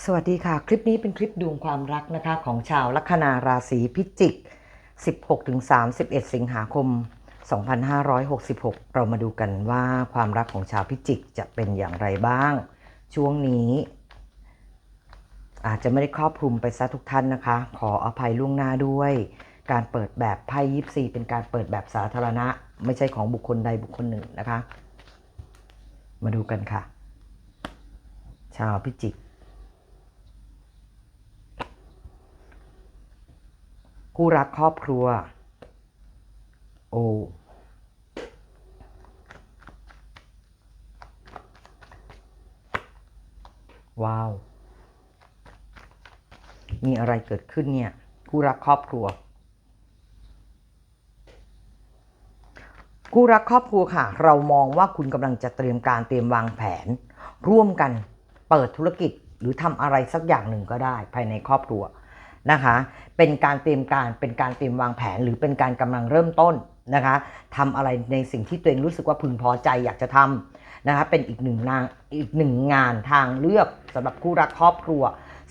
สวัสดีค่ะ คลิปนี้เป็นคลิปดวงความรักนะคะของชาวลัคนาราศีพิจิก 16-31 สิงหาคม 2566 เรามาดูกันว่าความรักของชาวพิจิกจะเป็นอย่างไรบ้าง ช่วงนี้ อาจจะไม่ได้ครอบคลุมไปซะทุกท่านนะคะ ขออภัยล่วงหน้าด้วย การเปิดแบบไพ่ยิปซีเป็นการเปิดแบบสาธารณะ ไม่ใช่ของบุคคลใดบุคคลหนึ่งนะคะ มาดูกันค่ะ ชาวพิจิก คู่รักครอบครัว โอ ว้าว มีอะไรเกิดขึ้นเนี่ย คู่รักครอบครัว คู่รักครอบครัวค่ะ เรามองว่าคุณกำลังจะเตรียมการเตรียมวางแผน ร่วมกันเปิดธุรกิจหรือทำอะไรสักอย่างหนึ่งก็ได้ ภายในครอบครัว นะคะ เป็นการเตรียมการเป็นการเตรียมวางแผน หรือเป็นการกำลังเริ่มต้นนะคะทำอะไรในสิ่งที่ตัวเองรู้สึกว่าพึงพอใจอยากจะทำนะคะเป็นอีกหนึ่งนางอีกหนึ่งงานทางเลือกสำหรับคู่รักครอบครัว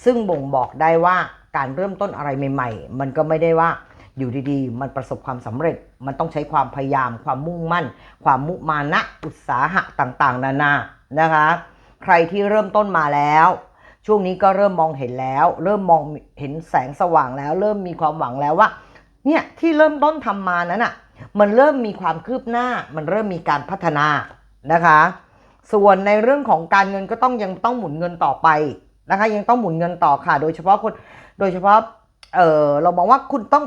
ซึ่งบ่งบอกได้ว่าการเริ่มต้นอะไรใหม่ ๆ มันก็ไม่ได้ว่าอยู่ดีๆ มันประสบความสำเร็จ มันต้องใช้ความพยายาม ความมุ่งมั่น ความมุมานะ อุตสาหะต่างๆ นานา นะคะ ใครที่เริ่มต้นมาแล้ว ช่วงนี้ก็เริ่มมองเห็นแล้ว เริ่มมองเห็นแสงสว่างแล้ว เริ่มมีความหวังแล้วว่าเนี่ยที่เริ่มต้นทำมานั้นอะมันเริ่มมีความคืบหน้า มันเริ่มมีการพัฒนานะคะ ส่วนในเรื่องของการเงินก็ต้องยังต้องหมุนเงินต่อไปนะคะ ยังต้องหมุนเงินต่อค่ะ โดยเฉพาะคนโดยเฉพาะเออเรามองว่าคุณต้อง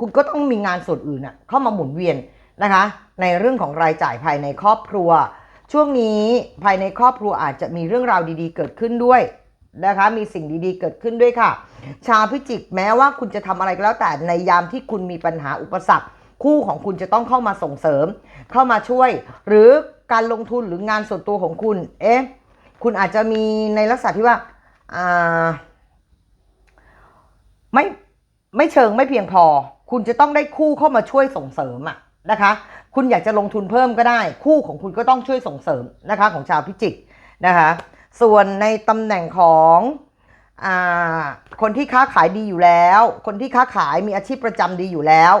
คุณก็ต้องมีงานส่วนอื่นน่ะเข้ามาหมุนเวียนนะคะ ในเรื่องของรายจ่ายภายในครอบครัว ช่วงนี้ภายในครอบครัวอาจจะมีเรื่องราวดี ๆ เกิดขึ้นด้วย นะคะ มีสิ่งดีๆ เกิดขึ้นด้วยค่ะ ชาวพิจิกแม้ว่าคุณจะทำอะไรก็แล้วแต่ในยามที่คุณมีปัญหาอุปสรรค คู่ของคุณจะต้องเข้ามาส่งเสริม เข้ามาช่วย หรือการลงทุนหรืองานส่วนตัวของคุณ เอ๊ะคุณอาจจะมีในลักษณะที่ว่าอ่าไม่ไม่เชิงไม่เพียงพอ คุณจะต้องได้คู่เข้ามาช่วยส่งเสริมอะนะคะ คุณอยากจะลงทุนเพิ่มก็ได้ คู่ของคุณก็ต้องช่วยส่งเสริมนะคะ ของชาวพิจิกนะคะ ส่วนในตำแหน่งของอคนที่ค้าขายดีอยู่แล้ว คนที่ค้าขายมีอาชีพประจำดีอยู่แล้ว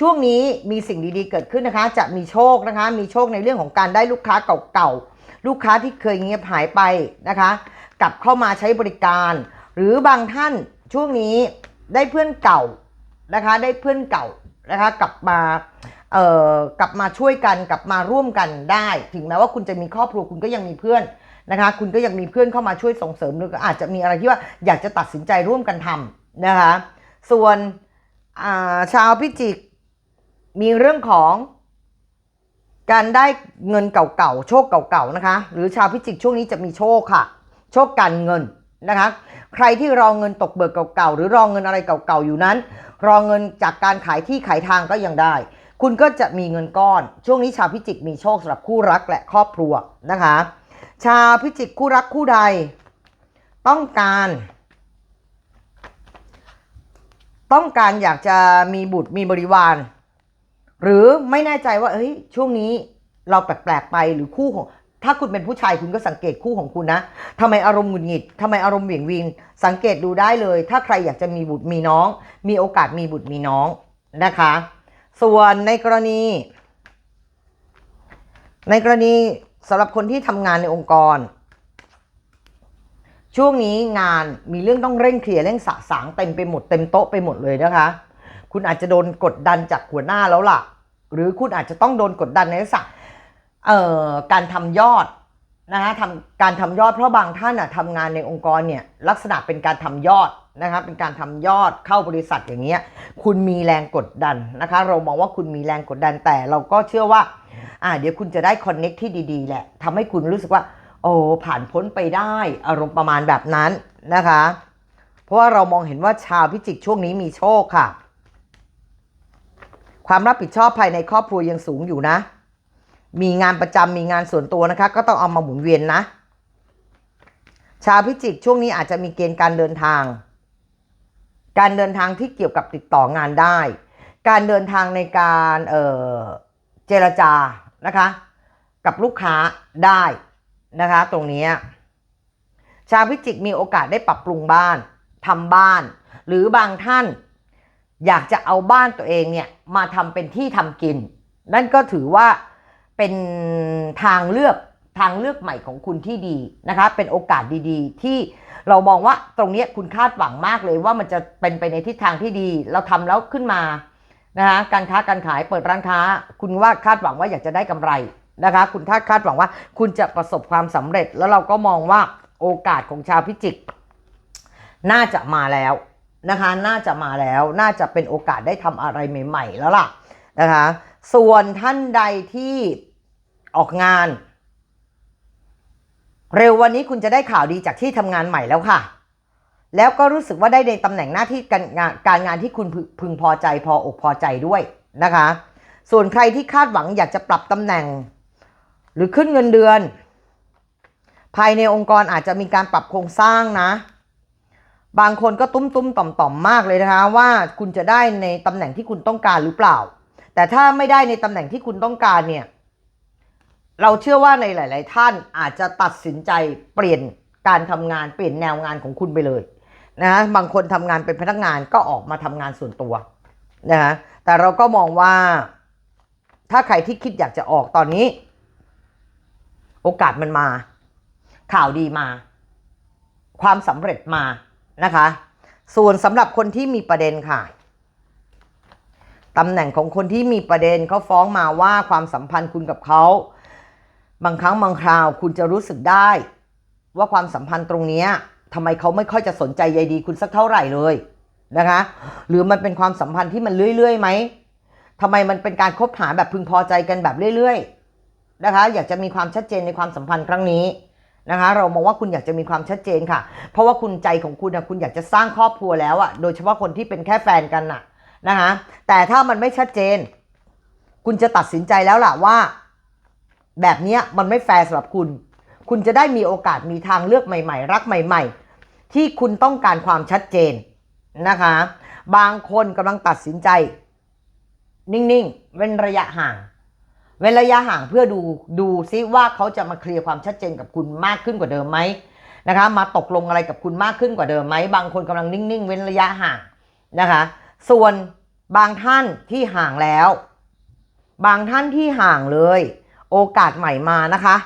ช่วงนี้มีสิ่งดีๆเกิดขึ้นนะคะ จะมีโชคนะคะ มีโชคในเรื่องของการได้ลูกค้าเก่าๆ ลูกค้าที่เคยเงียบหายไปนะคะ กลับเข้ามาใช้บริการ หรือบางท่านช่วงนี้ได้เพื่อนเก่านะคะ ได้เพื่อนเก่านะคะกลับมาเอ่อกลับมาช่วยกันกลับมาร่วมกันได้ ถึงแม้ว่าคุณจะมีครอบครัวคุณก็ยังมีเพื่อน นะคะ คุณก็ยังมีเพื่อนเข้ามาช่วยส่งเสริมหรืออาจจะมีอะไรที่ว่าอยากจะตัดสินใจร่วมกันทำนะคะ ส่วนาชาวพิจิกมีเรื่องของการได้เงินเก่าๆ โชคเก่าๆ นะคะ หรือชาวพิจิกช่วงนี้จะมีโชคค่ะ โชคการเงินนะคะ ใครที่รอเงินตกเบิกเก่าๆ หรือรอเงินอะไรเก่าๆ อยู่นั้น รอเงินจากการขายที่ขายทางก็ยังได้ คุณก็จะมีเงินก้อน ช่วงนี้ชาวพิจิกมีโชคสำหรับคู่รักและครอบครัวนะคะ ชาวพิจิกคู่รักคู่ใด ต้องการ ต้องการอยากจะมีบุตรมีบริวาร หรือไม่แน่ใจว่าเฮ้ยช่วงนี้เราแปลกๆไปหรือคู่ของ ถ้าคุณเป็นผู้ชายคุณก็สังเกตคู่ของคุณนะทำไมอารมณ์หงุดหงิดทำไมอารมณ์เหวี่ยงวีนสังเกตดูได้เลย ถ้าใครอยากจะมีบุตรมีน้อง มีโอกาสมีบุตรมีน้องนะคะ ส่วนในกรณี ในกรณี สำหรับคนที่ทำงานในองค์กร ช่วงนี้งานมีเรื่องต้องเร่งเคลียร์เร่งสะสางเต็มไปหมดเต็มโต๊ะไปหมดเลยนะคะ คุณอาจจะโดนกดดันจากหัวหน้าแล้วล่ะ หรือคุณอาจจะต้องโดนกดดันในลักษณะการทำยอดนะคะทำการทำยอดเพราะบางท่านอะทำงานในองค์กรเนี่ยลักษณะเป็นการทำยอดนะคะเป็นการทำยอดเข้าบริษัทอย่างเงี้ยคุณมีแรงกดดันนะคะ เรามองว่าคุณมีแรงกดดันแต่เราก็เชื่อว่าอ่าเดี๋ยวคุณจะได้คอนเน็กที่ดีๆแหละทำให้คุณรู้สึกว่า โอ้ผ่านพ้นไปได้ อารมณ์ประมาณแบบนั้นนะคะ เพราะว่าเรามองเห็นว่าชาวพิจิกช่วงนี้มีโชคค่ะ ความรับผิดชอบภายในครอบครัวยังสูงอยู่นะ มีงานประจำมีงานส่วนตัวนะคะ ก็ต้องเอามาหมุนเวียนนะ ชาวพิจิกช่วงนี้อาจจะมีเกณฑ์การเดินทาง การเดินทางที่เกี่ยวกับติดต่องานได้ การเดินทางในการเอ่อ เจรจานะคะ กับลูกค้าได้นะคะ ตรงนี้ ชาวพิจิกมีโอกาสได้ปรับปรุงบ้านทำบ้าน หรือบางท่าน อยากจะเอาบ้านตัวเองเนี่ยมาทำเป็นที่ทำกิน นั่นก็ถือว่าเป็นทางเลือกทางเลือกใหม่ของคุณที่ดีนะคะ เป็นโอกาสดีๆ ที่เรามองว่าตรงนี้คุณคาดหวังมากเลยว่ามันจะเป็นไปในทิศทางที่ดี เราทำแล้วขึ้นมา นะคะการค้าการขายเปิดร้านค้า คุณว่าคาดหวังว่าอยากจะได้กำไรนะคะ คุณคาดคาดหวังว่าคุณจะประสบความสำเร็จ แล้วเราก็มองว่าโอกาสของชาวพิจิก น่าจะมาแล้วนะคะ น่าจะมาแล้ว น่าจะเป็นโอกาสได้ทำอะไรใหม่ ๆ แล้วล่ะนะคะ ส่วนท่านใดที่ออกงาน เร็ววันนี้คุณจะได้ข่าวดีจากที่ทำงานใหม่แล้วค่ะ แล้วก็รู้สึกว่าได้ในตำแหน่งหน้าที่การงานการงานที่คุณพึพึงพอใจพออกพอใจด้วยนะคะ ส่วนใครที่คาดหวังอยากจะปรับตำแหน่ง หรือขึ้นเงินเดือน ภายในองค์กรอาจจะมีการปรับโครงสร้างนะ บางคนก็ตุ้มตุ้มต่อมต่อมมากเลยนะคะ ว่าคุณจะได้ในตำแหน่งที่คุณต้องการหรือเปล่า แต่ถ้าไม่ได้ในตำแหน่งที่คุณต้องการเนี่ยเราเชื่อว่าในหลาย ๆ ท่านอาจจะตัดสินใจเปลี่ยนการทำงานเปลี่ยนแนวงานของคุณไปเลย นะบางคนทำงานเป็นพนักงานก็ออกมาทำงานส่วนตัวนะแต่เราก็มองว่า ถ้าใครที่คิดอยากจะออกตอนนี้ โอกาสมันมา ข่าวดีมา ความสำเร็จมานะคะ ส่วนสำหรับคนที่มีประเด็นค่ะตำแหน่งของคนที่มีประเด็นเขาฟ้องมาว่าความสัมพันธ์คุณกับเขาบางครั้งบางคราวคุณจะรู้สึกได้ ว่าความสัมพันธ์ตรงนี้ ทำไมเขาไม่ค่อยจะสนใจใยดีคุณสักเท่าไหร่เลยนะคะ หรือมันเป็นความสัมพันธ์ที่มันเรื่อยๆไหมทำไมมันเป็นการคบหาแบบพึงพอใจกันแบบเรื่อย ๆ นะคะ อยากจะมีความชัดเจนในความสัมพันธ์ครั้งนี้นะคะ เรามองว่าคุณอยากจะมีความชัดเจนค่ะ เพราะว่าคุณใจของคุณนะคุณอยากจะสร้างครอบครัวแล้วอะโดยเฉพาะคนที่เป็นแค่แฟนกันน่ะนะคะ แต่ถ้ามันไม่ชัดเจน คุณจะตัดสินใจแล้วล่ะว่า แบบนี้มันไม่แฟร์สำหรับคุณ คุณจะได้มีโอกาสมีทางเลือกใหม่ ๆ รักใหม่ ๆ ที่คุณต้องการความชัดเจนนะคะ บางคนกำลังตัดสินใจ นิ่งๆ เว้นระยะห่าง เว้นระยะห่างเพื่อดูดูซิว่าเขาจะมาเคลียร์ความชัดเจนกับคุณมากขึ้นกว่าเดิมไหมนะคะ มาตกลงอะไรกับคุณมากขึ้นกว่าเดิมไหมบางคนกำลังนิ่งๆ เว้นระยะห่างนะคะ ส่วนบางท่านที่ห่างแล้ว บางท่านที่ห่างเลย โอกาสใหม่มานะคะ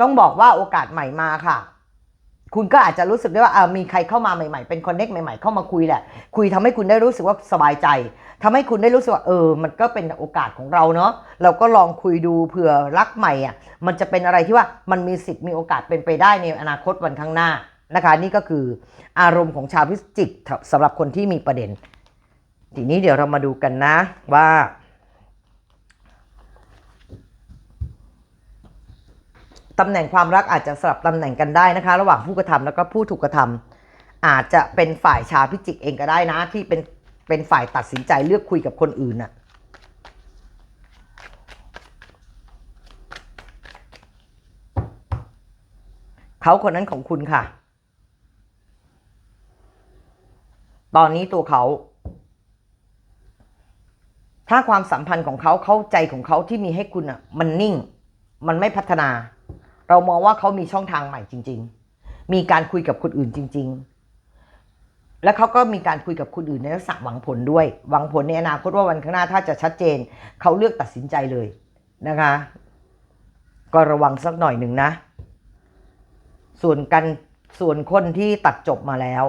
ต้องบอกว่าโอกาสใหม่มาค่ะ คุณก็อาจจะรู้สึกได้ว่าเออมีใครเข้ามาใหม่ๆ เป็นคอนเน็กใหม่ๆ เข้ามาคุยแหละ คุยทำให้คุณได้รู้สึกว่าสบายใจทำให้คุณได้รู้สึกว่าเออ มันก็เป็นโอกาสของเราเนาะ เราก็ลองคุยดูเผื่อรักใหม่อะ มันจะเป็นอะไรที่ว่ามันมีสิทธิ์มีโอกาสเป็นไปได้ในอนาคตวันข้างหน้านะคะนี่ก็คืออารมณ์ของชาวพิจิกสำหรับคนที่มีประเด็น ทีนี้เดี๋ยวเรามาดูกันนะว่า ตำแหน่งความรักอาจจะสลับตำแหน่งกันได้นะคะ ระหว่างผู้กระทำแล้วก็ผู้ถูกกระทำอาจจะเป็นฝ่ายชาวพิจิกเองก็ได้นะ ที่เป็นเป็นฝ่ายตัดสินใจเลือกคุยกับคนอื่นน่ะเขาคนนั้นของคุณค่ะ ตอนนี้ตัวเขา ถ้าความสัมพันธ์ของเขาเข้าใจของเขาที่มีให้คุณอะ มันนิ่ง มันไม่พัฒนา เรามองว่าเขามีช่องทางใหม่จริง ๆ มีการคุยกับคนอื่นจริง ๆ แล้วเขาก็มีการคุยกับคนอื่นในลักษณะหวังผลด้วย หวังผลในอนาคตว่าวันข้างหน้าถ้าจะชัดเจน เขาเลือกตัดสินใจเลยนะคะ ก็ระวังสักหน่อยหนึ่งนะ ส่วนกันส่วนคนที่ตัดจบมาแล้ว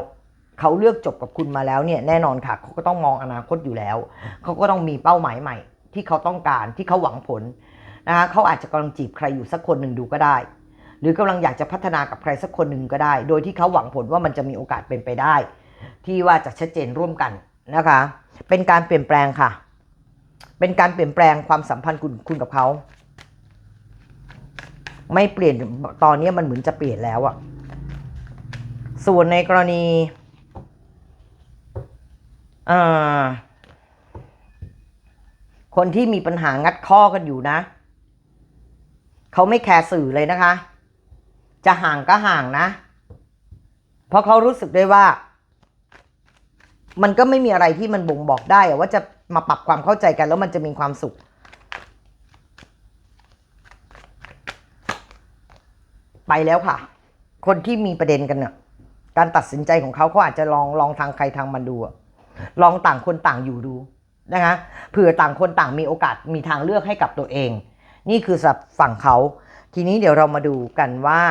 เขาเลือกจบกับคุณมาแล้วเนี่ยแน่นอนค่ะเขาก็ต้องมองอนาคตอยู่แล้ว เขาก็ต้องมีเป้าหมายใหม่ ที่เขาต้องการที่เขาหวังผล นะคะเขาอาจจะกำลังจีบใครอยู่สักคนหนึ่งดูก็ได้ หรือกำลังอยากจะพัฒนากับใครสักคนหนึ่งก็ได้ โดยที่เขาหวังผลว่ามันจะมีโอกาสเป็นไปได้ ที่ว่าจะชัดเจนร่วมกันนะคะ เป็นการเปลี่ยนแปลงค่ะ เป็นการเปลี่ยนแปลงความสัมพันธ์คุณคุณกับเขาไม่เปลี่ยนตอนนี้มันเหมือนจะเปลี่ยนแล้วอะส่วนในกรณีคนที่มีปัญหางัดข้อกันอยู่นะ เขาไม่แคร์สื่อเลยนะคะ จะห่างก็ห่างนะ เพราะเขารู้สึกได้ว่า มันก็ไม่มีอะไรที่มันบ่งบอกได้ว่าจะมาปรับความเข้าใจกันแล้วมันจะมีความสุข ไปแล้วค่ะ คนที่มีประเด็นกันเนี่ยการตัดสินใจของเขาเขาอาจจะลองลองทางใครทางมันดูลองต่างคนต่างอยู่ดูนะคะเผื่อต่างคนต่างมีโอกาสมีทางเลือกให้กับตัวเอง นี่คือสับฝั่งเขา ทีนี้เดี๋ยวเรามาดูกันว่า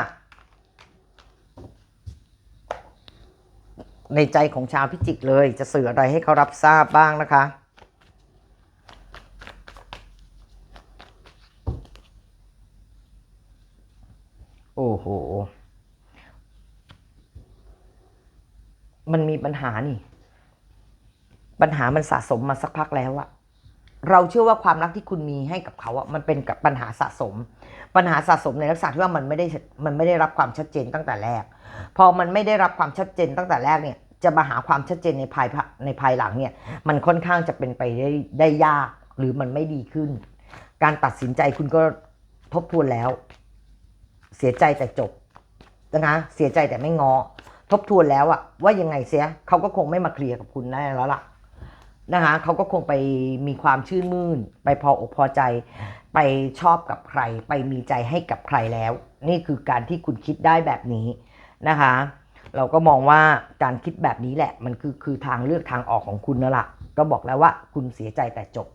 ในใจของชาวพิจิกเลยจะสื่ออะไรให้เขารับทราบบ้างนะคะโอ้โห มันมีปัญหานี่ ปัญหามันสะสมมาสักพักแล้วอะ เราเชื่อว่าความรักที่คุณมีให้กับเขาอะมันเป็นกับปัญหาสะสม ปัญหาสะสมในลักษณะที่ว่ามันไม่ได้มันไม่ได้รับความชัดเจนตั้งแต่แรก พอมันไม่ได้รับความชัดเจนตั้งแต่แรกเนี่ยจะมาหาความชัดเจนในภายในภายหลังเนี่ยมันค่อนข้างจะเป็นไปได้ได้ยากหรือมันไม่ดีขึ้น การตัดสินใจคุณก็ทบทวนแล้ว เสียใจแต่จบนะคะเสียใจแต่ไม่งอ ทบทวนแล้วอะว่ายังไงเสียเขาก็คงไม่มาเคลียร์กับคุณแน่แล้วล่ะ นะคะเขาก็คงไปมีความชื่นมื่น ไปพออกพอใจ ไปชอบกับใคร ไปมีใจให้กับใครแล้ว นี่คือการที่คุณคิดได้แบบนี้นะคะ เราก็มองว่าการคิดแบบนี้แหละ มันคือคือทางเลือกทางออกของคุณนั่นแหละก็บอกแล้วว่าคุณเสียใจแต่จบ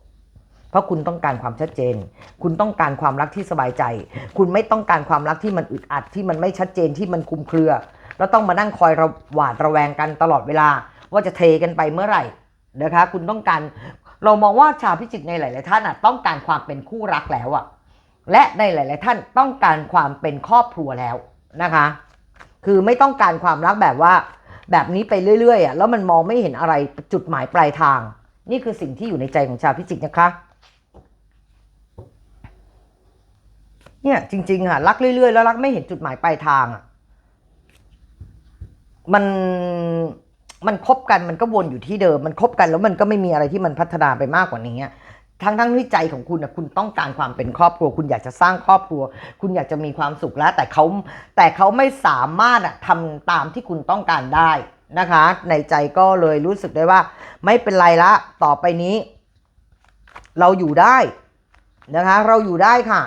เพราะคุณต้องการความชัดเจน คุณต้องการความรักที่สบายใจ คุณไม่ต้องการความรักที่มันอึดอัดที่มันไม่ชัดเจนที่มันคลุมเครือ แล้วต้องมานั่งคอยระหวาดระแวงกันตลอดเวลา ว่าจะเทกันไปเมื่อไหร่ นะคะ คุณต้องการเรามองว่าชาวพิจิกในหลาย ๆ ท่านอะต้องการความเป็นคู่รักแล้วอะ และในหลาย ๆ ท่านต้องการความเป็นครอบครัวแล้วนะคะ คือไม่ต้องการความรักแบบว่า แบบนี้ไปเรื่อย ๆ อะ แล้วมันมองไม่เห็นอะไรจุดหมายปลายทาง นี่คือสิ่งที่อยู่ในใจของชาวพิจิกนะคะเนี่ยจริงๆอะรักเรื่อยๆ แล้วรักไม่เห็นจุดหมายปลายทางอะมัน มันคบกันมันก็วนอยู่ที่เดิม มันคบกันแล้วมันก็ไม่มีอะไรที่มันพัฒนาไปมากกว่านี้ทั้งทั้งที่ใจของคุณนะคุณต้องการความเป็นครอบครัว คุณอยากจะสร้างครอบครัว คุณอยากจะมีความสุขแล้ว แต่เขาแต่เขาไม่สามารถอะทำตามที่คุณต้องการได้นะคะ ในใจก็เลยรู้สึกได้ว่า ไม่เป็นไรละ ต่อไปนี้ เราอยู่ได้นะคะ เราอยู่ได้ค่ะ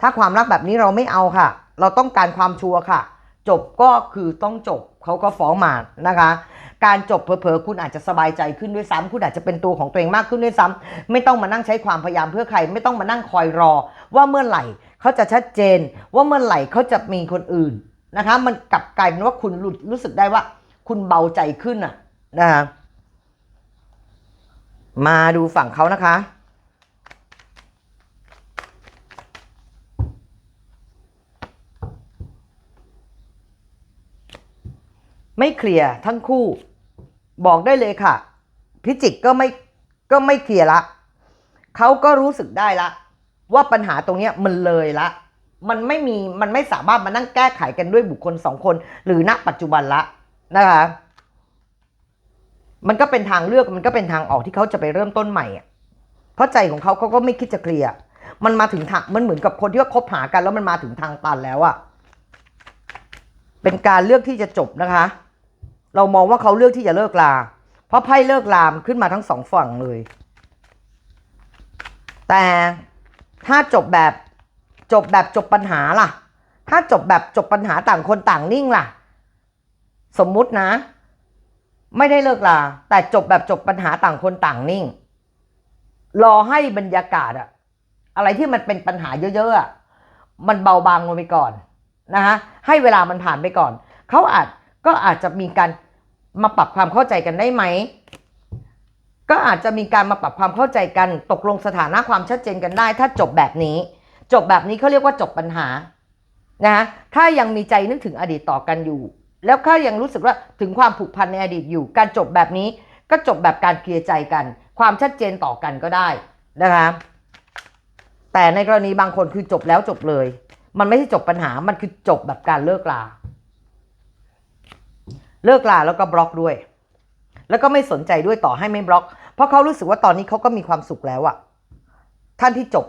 ถ้าความรักแบบนี้เราไม่เอาค่ะ เราต้องการความชัวร์ค่ะ จบก็คือต้องจบเขาก็ฟ้องมานะคะ การจบเผลอๆคุณอาจจะสบายใจขึ้นด้วยซ้ำคุณอาจจะเป็นตัวของตัวเองมากขึ้นด้วยซ้ำไม่ต้องมานั่งใช้ความพยายามเพื่อใคร ไม่ต้องมานั่งคอยรอ ว่าเมื่อไหร่เขาจะชัดเจน ว่าเมื่อไหร่เขาจะมีคนอื่นนะคะ มันกลับกลายเป็นว่าคุณรู้รู้สึกได้ว่า คุณเบาใจขึ้นอะนะคะมาดูฝั่งเขานะคะไม่เคลียร์ทั้งคู่ บอกได้เลยค่ะ พิจิกก็ไม่ก็ไม่เคลียร์ละเขาก็รู้สึกได้ละ ว่าปัญหาตรงเนี้ยมันเลยละ มันไม่มีมันไม่สามารถมานั่งแก้ไขกันด้วยบุคคลสองคน หรือณปัจจุบันละนะคะมันก็เป็นทางเลือกมันก็เป็นทางออกที่เขาจะไปเริ่มต้นใหม่เพราะใจของเขาเขาก็ไม่คิดจะเคลียร์มันมาถึงทางมันเหมือนกับคนที่ว่าคบหากันแล้วมันมาถึงทางตันแล้วอะเป็นการเลือกที่จะจบนะคะ เรามองว่าเขาเลือกที่จะเลิกลา เพราะไพ่เลิกลามขึ้นมาทั้งสองฝั่งเลย แต่ถ้าจบแบบจบแบบจบปัญหาล่ะ ถ้าจบแบบจบปัญหาต่างคนต่างนิ่งล่ะ สมมุตินะ ไม่ได้เลิกลา แต่จบแบบจบปัญหาต่างคนต่างนิ่ง รอให้บรรยากาศอะอะไรที่มันเป็นปัญหาเยอะๆมันเบาบางลงไปก่อนนะคะให้เวลามันผ่านไปก่อน เขาอาจก็อาจจะมีการ มาปรับความเข้าใจกันได้ไหม ก็อาจจะมีการมาปรับความเข้าใจกัน ตกลงสถานะความชัดเจนกันได้ ถ้าจบแบบนี้ จบแบบนี้เขาเรียกว่าจบปัญหานะถ้ายังมีใจนึกถึงอดีตต่อกันอยู่ แล้วถ้ายังรู้สึกว่าถึงความผูกพันในอดีตอยู่ การจบแบบนี้ก็จบแบบการเคลียร์ใจกัน ความชัดเจนต่อกันก็ได้นะคะแต่ในกรณีบางคนคือจบแล้วจบเลย มันไม่ใช่จบปัญหามันคือจบแบบการเลิกลา เลิกลาแล้วก็บล็อกด้วย แล้วก็ไม่สนใจด้วยต่อให้ไม่บล็อก เพราะเขารู้สึกว่าตอนนี้เขาก็มีความสุขแล้วอะท่านที่จบ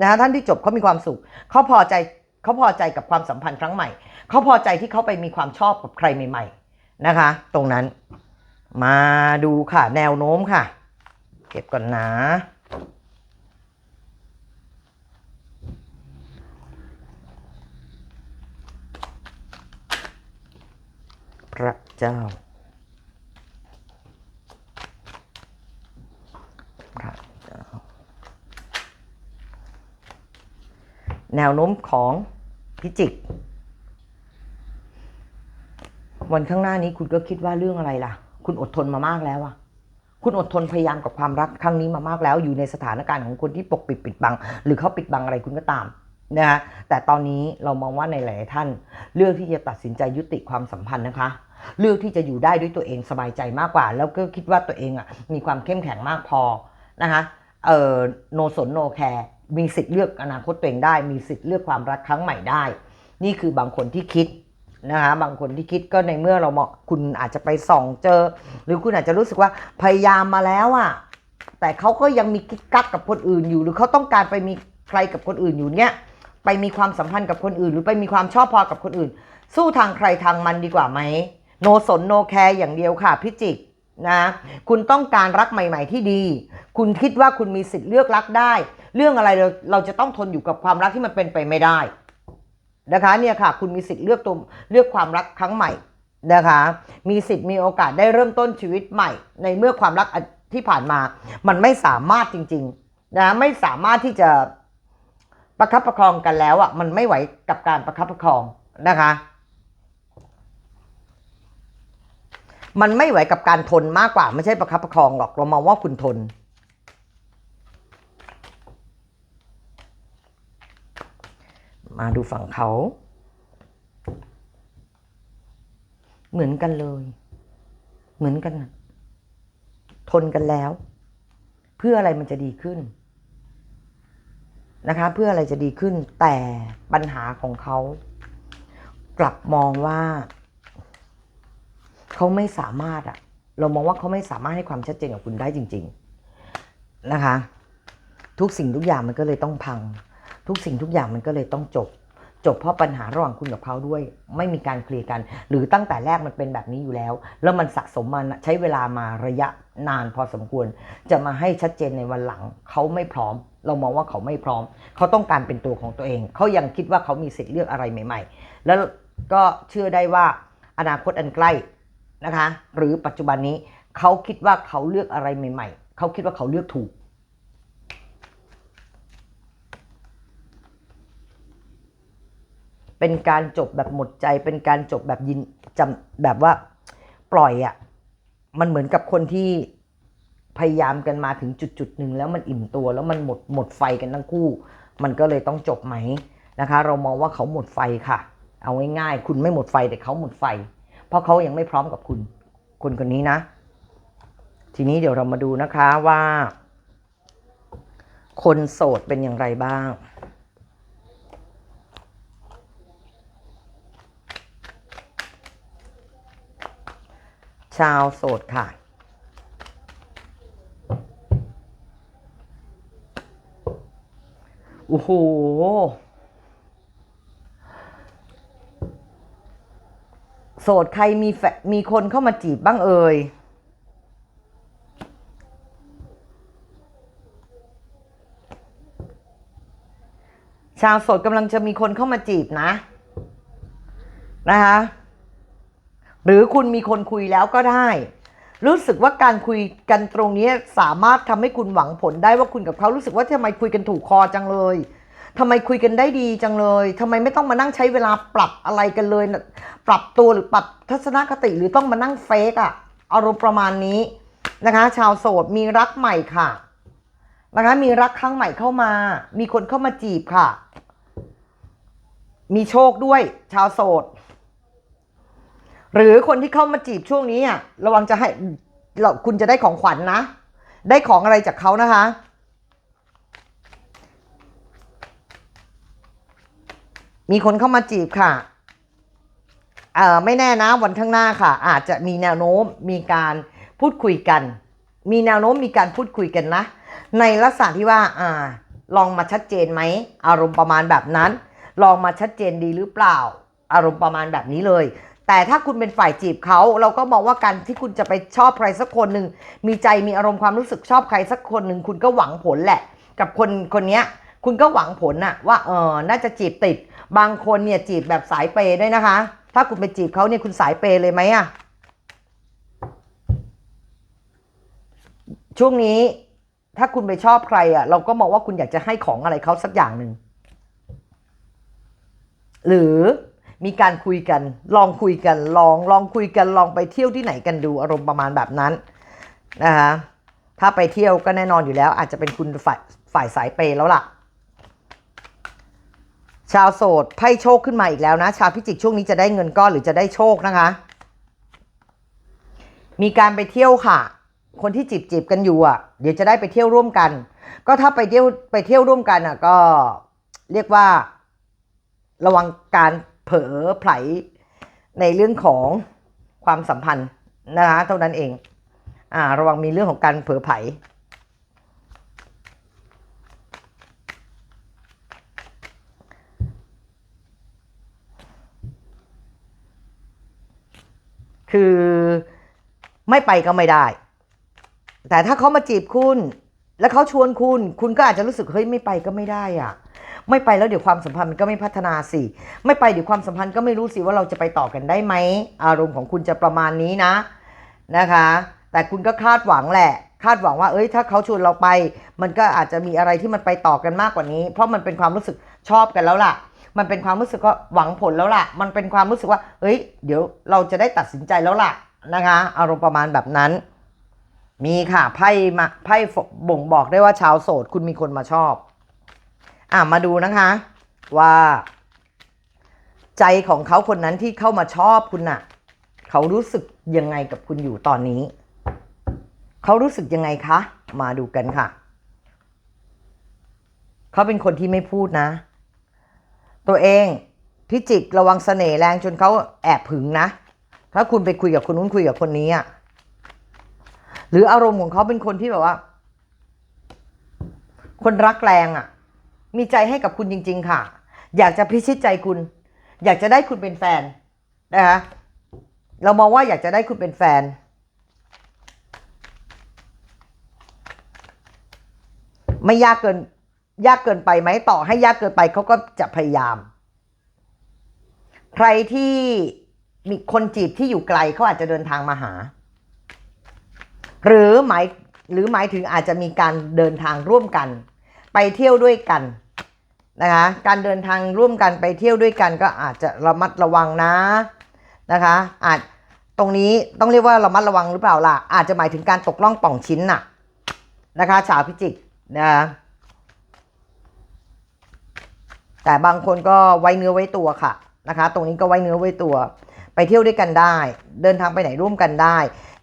นะฮะท่านที่จบเขามีความสุขเขาพอใจเขาพอใจกับความสัมพันธ์ครั้งใหม่เขาพอใจที่เขาไปมีความชอบกับใครใหม่ๆนะคะ ตรงนั้น มาดูค่ะ แนวโน้มค่ะ เก็บก่อนนะ ระเจ้า พระเจ้า แนวโน้มของพิจิก วันข้างหน้านี้คุณก็คิดว่าเรื่องอะไรล่ะ คุณอดทนมามากแล้วอะคุณอดทนพยายามกับความรักครั้งนี้มามากแล้ว อยู่ในสถานการณ์ของคนที่ปกปิดปิดบัง หรือเขาปิดบังอะไรคุณก็ตามนะฮะแต่ตอนนี้เรามองว่าในหลายท่าน เลือกที่จะตัดสินใจยุติความสัมพันธ์นะคะ เลือกที่จะอยู่ได้ด้วยตัวเองสบายใจมากกว่า แล้วก็คิดว่าตัวเองอะมีความเข้มแข็งมากพอนะคะเอ่อโนสนโนแคร์มีสิทธิ์เลือกอนาคตตัวเองได้ มีสิทธิ์เลือกความรักครั้งใหม่ได้ นี่คือบางคนที่คิดนะคะบางคนที่คิดก็ในเมื่อเราเหมาะคุณอาจจะไปส่องเจอ หรือคุณอาจจะรู้สึกว่าพยายามมาแล้วอะแต่เขาก็ยังมีกิ๊กกักกับคนอื่นอยู่ หรือเขาต้องการไปมีใครกับคนอื่นอยู่เนี่ยไปมีความสัมพันธ์กับคนอื่น หรือไปมีความชอบพอกับคนอื่น สู้ทางใครทางมันดีกว่าไหม โนสนโนแคร์อย่างเดียวค่ะพิจิกนะ คุณต้องการรักใหม่ ๆ ที่ดี คุณคิดว่าคุณมีสิทธิ์เลือกรักได้ เรื่องอะไรเราเราจะต้องทนอยู่กับความรักที่มันเป็นไปไม่ได้นะคะเนี่ยค่ะ คุณมีสิทธิ์เลือกตัวเลือกความรักครั้งใหม่นะคะ มีสิทธิ์มีโอกาสได้เริ่มต้นชีวิตใหม่ ในเมื่อความรักที่ผ่านมา มันไม่สามารถจริง ๆ นะไม่สามารถที่จะประคับประคองกันแล้วอะมันไม่ไหวกับการประคับประคองนะคะ มันไม่ไหวกับการทนมากกว่า ไม่ใช่ประคับประคองหรอกเรามองว่าคุณทน มาดูฝั่งเขา เหมือนกันเลย เหมือนกันนะทนกันแล้ว เพื่ออะไรมันจะดีขึ้นนะคะ เพื่ออะไรจะดีขึ้นแต่ปัญหาของเขา กลับมองว่า เขาไม่สามารถอะเรามองว่าเขาไม่สามารถให้ความชัดเจนกับคุณได้จริง ๆนะคะ ทุกสิ่งทุกอย่างมันก็เลยต้องพัง ทุกสิ่งทุกอย่างมันก็เลยต้องจบ จบเพราะปัญหาระหว่างคุณกับเขาด้วย ไม่มีการเคลียร์กัน หรือตั้งแต่แรกมันเป็นแบบนี้อยู่แล้ว แล้วมันสะสมมาใช้เวลามาระยะนานพอสมควร จะมาให้ชัดเจนในวันหลังเขาไม่พร้อม เรามองว่าเขาไม่พร้อม เขาต้องการเป็นตัวของตัวเอง เขายังคิดว่าเขามีสิทธิ์เลือกอะไรใหม่ ๆ แล้วก็เชื่อได้ว่าอนาคตอันใกล้ นะคะ หรือปัจจุบันนี้เขาคิดว่าเขาเลือกอะไรใหม่ ๆ เขาคิดว่าเขาเลือกถูก เป็นการจบแบบหมดใจ เป็นการจบแบบยินจำแบบว่าปล่อยอะ่ะ มันเหมือนกับคนที่พยายามกันมาถึงจุดจุดหนึ่งแล้วมันอิ่มตัวแล้วมันหมดหมดไฟกันทั้งคู่ มันก็เลยต้องจบไหมนะคะ เรามองว่าเขาหมดไฟค่ะ เอาง่ายๆคุณไม่หมดไฟแต่เขาหมดไฟ เพราะเขายังไม่พร้อมกับคุณคนคนนี้นะ ทีนี้เดี๋ยวเรามาดูนะคะว่า คนโสดเป็นอย่างไรบ้างชาวโสดค่ะ โอ้โห โสดใครมีแฟมีคนเข้ามาจีบบ้างเอ่ยชาวโสดกำลังจะมีคนเข้ามาจีบนะ นะคะหรือคุณมีคนคุยแล้วก็ได้ รู้สึกว่าการคุยกันตรงนี้สามารถทำให้คุณหวังผลได้ว่าคุณกับเขารู้สึกว่าทำไมคุยกันถูกคอจังเลย ทำไมคุยกันได้ดีจังเลยทำไมไม่ต้องมานั่งใช้เวลาปรับอะไรกันเลย ปรับตัวหรือปรับทัศนคติหรือต้องมานั่งเฟกอะอารมณ์ประมาณนี้นะคะ ชาวโสดมีรักใหม่ค่ะนะคะมีรักครั้งใหม่เข้ามา มีคนเข้ามาจีบค่ะ มีโชคด้วย ชาวโสด หรือคนที่เข้ามาจีบช่วงนี้อะระวังจะให้เราคุณจะได้ของขวัญนะ ได้ของอะไรจากเขานะคะ มีคนเข้ามาจีบค่ะเอ่อไม่แน่นะวันข้างหน้าค่ะ อาจจะมีแนวโน้มมีการพูดคุยกัน มีแนวโน้มมีการพูดคุยกันนะ ในลักษณะที่ว่าอ่า ลองมาชัดเจนไหมอารมณ์ประมาณแบบนั้น ลองมาชัดเจนดีหรือเปล่า อารมณ์ประมาณแบบนี้เลย แต่ถ้าคุณเป็นฝ่ายจีบเขาเราก็มองว่าการที่คุณจะไปชอบใครสักคนหนึ่งมีใจมีอารมณ์ความรู้สึกชอบใครสักคนหนึ่งคุณก็หวังผลแหละ กับคนคนนี้คุณก็หวังผลน่ะว่าเออน่าจะจีบติด บางคนเนี่ยจีบแบบสายเปย์ด้วยนะคะ ถ้าคุณไปจีบเขาเนี่ยคุณสายเปย์เลยไหมอะช่วงนี้ถ้าคุณไปชอบใครอะเราก็มองว่าคุณอยากจะให้ของอะไรเขาสักอย่างหนึ่งหรือมีการคุยกัน ลองคุยกัน ลอง ลองคุยกัน ลองไปเที่ยวที่ไหนกันดูอารมณ์ประมาณแบบนั้นนะคะ ถ้าไปเที่ยวก็แน่นอนอยู่แล้ว อาจจะเป็นคุณฝ่ายฝ่ายสายเปย์แล้วล่ะ ชาวโสดไพ่โชคขึ้นมาอีกแล้วนะ ชาวพิจิกช่วงนี้จะได้เงินก้อนหรือจะได้โชคนะคะ มีการไปเที่ยวค่ะ คนที่จีบจีบกันอยู่อะ เดี๋ยวจะได้ไปเที่ยวร่วมกัน ก็ถ้าไปเที่ยวไปเที่ยวร่วมกันอะ ก็เรียกว่า ระวังการเผลอไผลในเรื่องของความสัมพันธ์นะคะเท่านั้นเอง อ่า ระวังมีเรื่องของการเผลอไผล คือไม่ไปก็ไม่ได้ แต่ถ้าเขามาจีบคุณ แล้วเขาชวนคุณ คุณก็อาจจะรู้สึกเฮ้ยไม่ไปก็ไม่ได้อะไม่ไปแล้วเดี๋ยวความสัมพันธ์มันก็ไม่พัฒนาสิ ไม่ไปเดี๋ยวความสัมพันธ์ก็ไม่รู้สิว่าเราจะไปต่อกันได้ไหมอารมณ์ของคุณจะประมาณนี้นะนะคะ แต่คุณก็คาดหวังแหละ คาดหวังว่า เอ้ย ถ้าเขาชวนเราไป มันก็อาจจะมีอะไรที่มันไปต่อกันมากกว่านี้ เพราะมันเป็นความรู้สึกชอบกันแล้วล่ะ มันเป็นความรู้สึกว่าหวังผลแล้วล่ะ มันเป็นความรู้สึกว่าเอ้ย เดี๋ยวเราจะได้ตัดสินใจแล้วล่ะนะคะ อารมณ์ประมาณแบบนั้น มีค่ะไพ่มาไพ่บ่งบอกได้ว่าชาวโสดคุณมีคนมาชอบ อะมาดูนะคะว่า ใจของเขาคนนั้นที่เข้ามาชอบคุณน่ะ เขารู้สึกยังไงกับคุณอยู่ตอนนี้ เขารู้สึกยังไงคะ มาดูกันค่ะ เขาเป็นคนที่ไม่พูดนะ ตัวเองพิจิกระวังเสน่ห์แรงจนเขาแอบหึงนะ ถ้าคุณไปคุยกับคนนู้นคุยกับคนนี้อะหรืออารมณ์ของเขาเป็นคนที่แบบว่า คนรักแรงอะมีใจให้กับคุณจริง ๆ ค่ะ อยากจะพิชิตใจคุณ อยากจะได้คุณเป็นแฟนนะคะเรามองว่าอยากจะได้คุณเป็นแฟน ไม่ยากเกิน ยากเกินไปไหมต่อให้ยากเกินไปเขาก็จะพยายาม ใครที่มีคนจีบที่อยู่ไกลเขาอาจจะเดินทางมาหา หรือหมายหรือหมายถึงอาจจะมีการเดินทางร่วมกัน ไปเที่ยวด้วยกันนะคะการเดินทางร่วมกันไปเที่ยวด้วยกันก็อาจจะระมัดระวังนะนะคะ อาจตรงนี้ต้องเรียกว่าระมัดระวังหรือเปล่าล่ะอาจจะหมายถึงการตกล่องป่องชิ้นน่ะนะคะ ชาวพิจิกนะคะ แต่บางคนก็ไว้เนื้อไว้ตัวค่ะนะคะ ตรงนี้ก็ไว้เนื้อไว้ตัว ไปเที่ยวด้วยกันได้ เดินทางไปไหนร่วมกันได้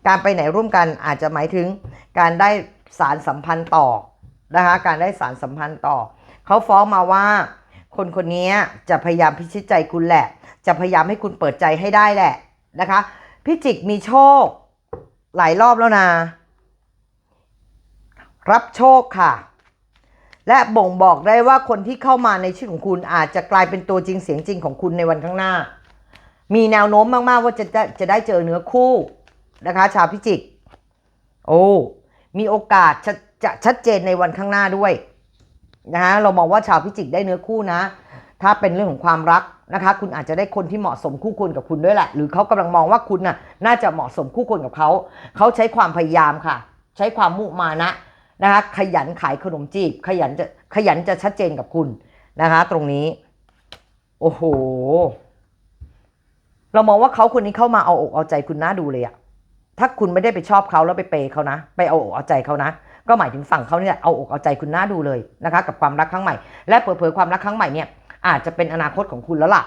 การไปไหนร่วมกันอาจจะหมายถึงการได้สารสัมพันธ์ต่อนะคะการได้สารสัมพันธ์ต่อ เขาฟ้องมาว่า คนคนนี้จะพยายามพิชิตใจคุณแหละ จะพยายามให้คุณเปิดใจให้ได้แหละนะคะพิจิกมีโชค หลายรอบแล้วนะ รับโชคค่ะ และบ่งบอกได้ว่าคนที่เข้ามาในชีวิตของคุณอาจจะกลายเป็นตัวจริงเสียงจริงของคุณในวันข้างหน้า มีแนวโน้มมากๆว่าจะจะจะได้เจอเนื้อคู่นะคะ ชาวพิจิก โอ้มีโอกาสจะจะชัดเจนในวันข้างหน้าด้วยนะคะเรามองว่าชาวพิจิกได้เนื้อคู่นะ ถ้าเป็นเรื่องของความรักนะคะ คุณอาจจะได้คนที่เหมาะสมคู่ควรกับคุณด้วยแหละ หรือเขากำลังมองว่าคุณน่ะน่าจะเหมาะสมคู่ควรกับเขา เขาใช้ความพยายามค่ะ ใช้ความมุมานะ นะคะขยันขายขนมจีบ ขยันจะขยันจะชัดเจนกับคุณนะคะตรงนี้ โอ้โห เรามองว่าเขาคนนี้เข้ามาเอาอกเอาใจคุณน่าดูเลยอะถ้าคุณไม่ได้ไปชอบเขาแล้วไปเปย์เขานะ ไปเอาอกเอาใจเขานะก็หมายถึงฝั่งเขาเนี่ยเอาอกเอาใจคุณน่าดูเลยนะคะกับความรักครั้งใหม่ และเปิดเผยความรักครั้งใหม่เนี่ยอาจจะเป็นอนาคตของคุณแล้วล่ะ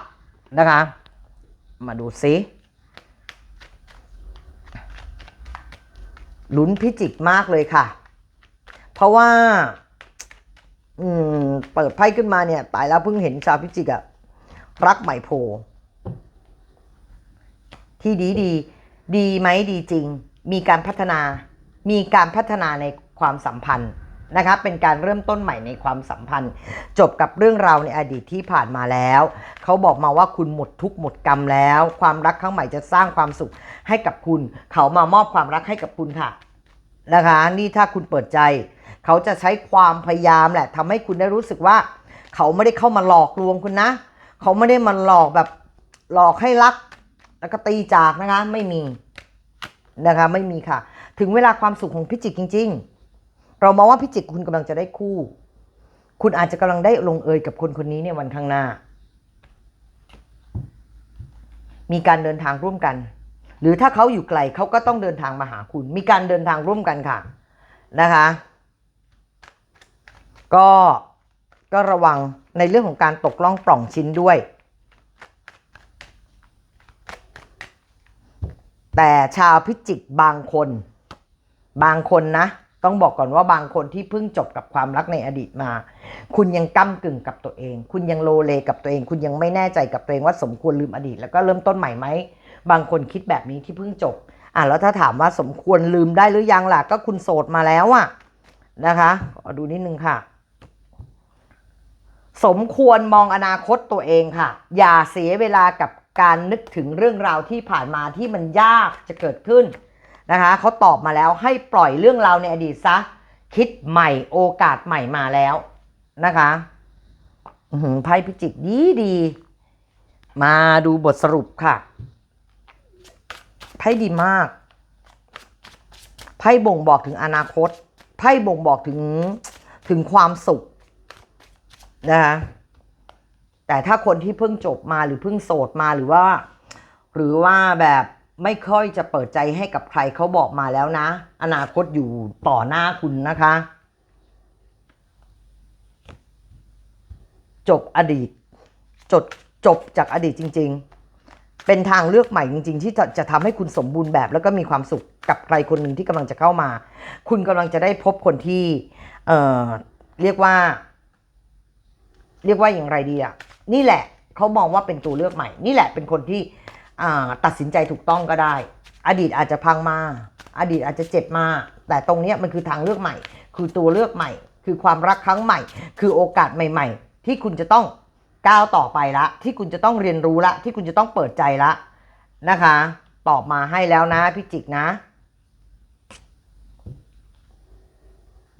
นะคะ มาดูซิลุ้นพิจิกมากเลยค่ะ เพราะว่า อืม เปิดไพ่ขึ้นมาเนี่ย ตายแล้วเพิ่งเห็นชาวพิจิกอะรักใหม่โพธิ์ที่ดีดี ดีไหมดีจริง มีการพัฒนา มีการพัฒนาในความสัมพันธ์นะคะเป็นการเริ่มต้นใหม่ในความสัมพันธ์ จบกับเรื่องราวในอดีตที่ผ่านมาแล้ว เขาบอกมาว่าคุณหมดทุกหมดกรรมแล้ว ความรักครั้งใหม่จะสร้างความสุขให้กับคุณ เขามามอบความรักให้กับคุณค่ะนะคะนี่ถ้าคุณเปิดใจ เขาจะใช้ความพยายามแหละทำให้คุณได้รู้สึกว่า เขาไม่ได้เข้ามาหลอกลวงคุณนะ เขาไม่ได้มาหลอกแบบหลอกให้รัก แล้วก็ตีจากนะคะไม่มีนะคะไม่มีค่ะ ถึงเวลาความสุขของพิจิกจริง ๆ เรามองว่าพิจิกคุณกำลังจะได้คู่ คุณอาจจะกำลังได้ลงเอยกับคนคนนี้ในวันข้างหน้า มีการเดินทางร่วมกัน หรือถ้าเขาอยู่ไกลเขาก็ต้องเดินทางมาหาคุณ มีการเดินทางร่วมกันค่ะนะคะ ก็ก็ระวังในเรื่องของการตกล่องปล่องชิ้นด้วย แต่ชาวพิจิกบางคน บางคนนะ ต้องบอกก่อนว่าบางคนที่เพิ่งจบกับความรักในอดีตมา คุณยังก้ากึ่งกับตัวเอง คุณยังโลเลกับตัวเอง คุณยังไม่แน่ใจกับตัวเองว่าสมควรลืมอดีต แล้วก็เริ่มต้นใหม่ไหม บางคนคิดแบบนี้ที่เพิ่งจบ อะแล้วถ้าถามว่าสมควรลืมได้หรือยังล่ะ ก็คุณโสดมาแล้วอะนะคะดูนิดนึงค่ะ สมควรมองอนาคตตัวเองค่ะ อย่าเสียเวลากับการนึกถึงเรื่องราวที่ผ่านมาที่มันยากจะเกิดขึ้นนะคะเขาตอบมาแล้วให้ปล่อยเรื่องราวในอดีตซะ คิดใหม่โอกาสใหม่มาแล้วนะคะไพ่พิจิกดีดี มาดูบทสรุปค่ะไพ่ดีมากไพ่บ่งบอกถึงอนาคตไพ่บ่งบอกถึงถึงความสุข นะคะแต่ถ้าคนที่เพิ่งจบมาหรือเพิ่งโสดมาหรือว่า หรือว่าแบบไม่ค่อยจะเปิดใจให้กับใครเขาบอกมาแล้วนะ อนาคตอยู่ต่อหน้าคุณนะคะ จบอดีต จดจบจากอดีตจริง ๆ เป็นทางเลือกใหม่จริง ๆ ที่จะจะทำให้คุณสมบูรณ์แบบ แล้วก็มีความสุขกับใครคนหนึ่งที่กำลังจะเข้ามา คุณกำลังจะได้พบคนที่เอ่อเรียกว่า เรียกว่าอย่างไรดีอะนี่แหละเขามองว่าเป็นตัวเลือกใหม่ นี่แหละเป็นคนที่ตัดสินใจถูกต้องก็ได้ อดีตอาจจะพังมา อดีตอาจจะเจ็บมา แต่ตรงนี้มันคือทางเลือกใหม่ คือตัวเลือกใหม่ คือความรักครั้งใหม่ คือโอกาสใหม่ ๆ ที่คุณจะต้องก้าวต่อไปละ ที่คุณจะต้องเรียนรู้ละ ที่คุณจะต้องเปิดใจละนะคะ ตอบมาให้แล้วนะพี่จิกนะ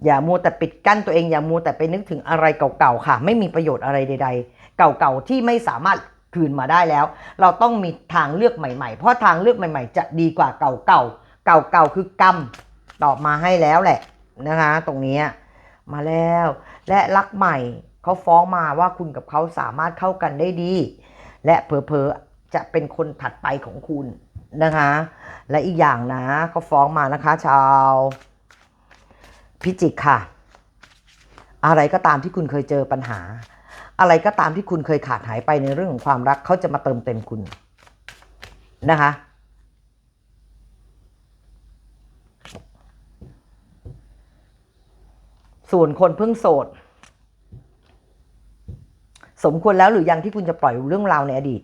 อย่ามัวแต่ปิดกั้นตัวเองอย่ามัวแต่ไปนึกถึงอะไรเก่าๆค่ะ ไม่มีประโยชน์อะไรใด ๆ เก่าๆที่ไม่สามารถคืนมาได้แล้ว เราต้องมีทางเลือกใหม่ ๆ เพราะทางเลือกใหม่ ๆ จะดีกว่าเก่าๆเก่าๆคือกรรมตอบมาให้แล้วแหละนะคะ ตรงนี้มาแล้ว และรักใหม่เขาฟ้องมาว่าคุณกับเขาสามารถเข้ากันได้ดี และเผลอๆจะเป็นคนถัดไปของคุณนะคะ และอีกอย่างนะเขาฟ้องมานะคะ ชาว พิจิกค่ะ อะไรก็ตามที่คุณเคยเจอปัญหา อะไรก็ตามที่คุณเคยขาดหายไปในเรื่องของความรักเขาจะมาเติมเต็มคุณนะคะส่วนคนเพิ่งโสด สมควรแล้วหรือยังที่คุณจะปล่อยเรื่องราวในอดีต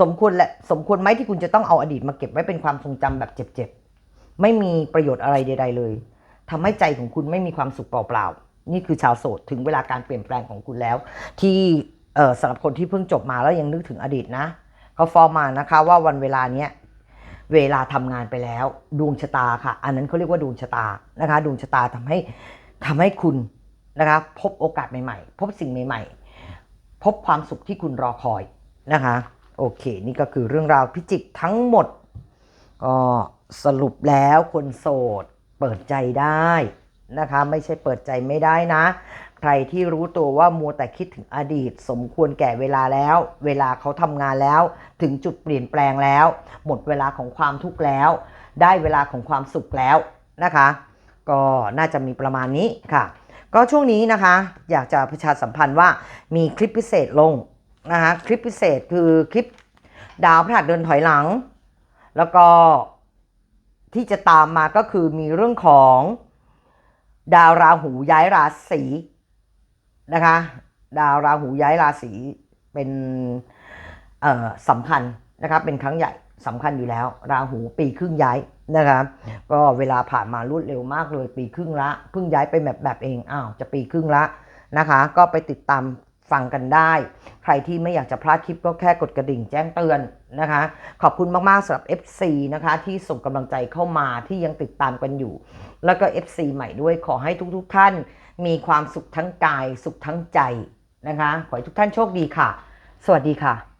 สมควรและสมควรไหมที่คุณจะต้องเอาอดีตมาเก็บไว้เป็นความทรงจำแบบเจ็บๆ ไม่มีประโยชน์อะไรใด ๆ เลย ทำให้ใจของคุณไม่มีความสุขเปล่าๆ นี่คือชาวโสดถึงเวลาการเปลี่ยนแปลงของคุณแล้ว ที่สำหรับคนที่เพิ่งจบมาแล้วยังนึกถึงอดีตนะเขาฟอร์มมานะคะว่าวันเวลาเนี้ยเวลาทำงานไปแล้ว ดวงชะตาค่ะ อันนั้นเขาเรียกว่าดวงชะตานะคะ ดวงชะตาทำให้ทำให้คุณนะคะพบโอกาสใหม่ๆ พบสิ่งใหม่ ๆ พบความสุขที่คุณรอคอยนะคะ โอเค นี่ก็คือเรื่องราวพิจิกทั้งหมดก็สรุปแล้วคนโสด เปิดใจได้นะคะ ไม่ใช่เปิดใจไม่ได้นะ ใครที่รู้ตัวว่ามัวแต่คิดถึงอดีต สมควรแก่เวลาแล้ว เวลาเขาทำงานแล้ว ถึงจุดเปลี่ยนแปลงแล้ว หมดเวลาของความทุกข์แล้ว ได้เวลาของความสุขแล้วนะคะ ก็น่าจะมีประมาณนี้ค่ะ ก็ช่วงนี้นะคะ อยากจะประชาสัมพันธ์ว่ามีคลิปพิเศษลงนะคะคลิปพิเศษคือคลิปดาวพฤหัสเดินถอยหลัง แล้วก็ ที่จะตามมาก็คือมีเรื่องของดาวราหูย้ายราศีนะคะ ดาวราหูย้ายราศีเป็นสำคัญนะคะเป็นครั้งใหญ่สำคัญอยู่แล้ว ราหูปีครึ่งย้ายนะคะก็เวลาผ่านมารวดเร็วมากเลยปีครึ่งละเพิ่งย้ายไปแบบแบบเองอ้าวจะปีครึ่งละนะคะ ก็ไปติดตามฟังกันได้ ใครที่ไม่อยากจะพลาดคลิปก็แค่กดกระดิ่งแจ้งเตือน นะคะ ขอบคุณมาก ๆสำหรับ FC นะคะ ที่ส่งกำลังใจเข้ามาที่ยังติดตามกันอยู่ แล้วก็ FC ใหม่ด้วยขอให้ทุกๆทท่านมีความสุขทั้งกาย สุขทั้งใจนะคะ ขอให้ทุกท่านโชคดีค่ะ สวัสดีค่ะ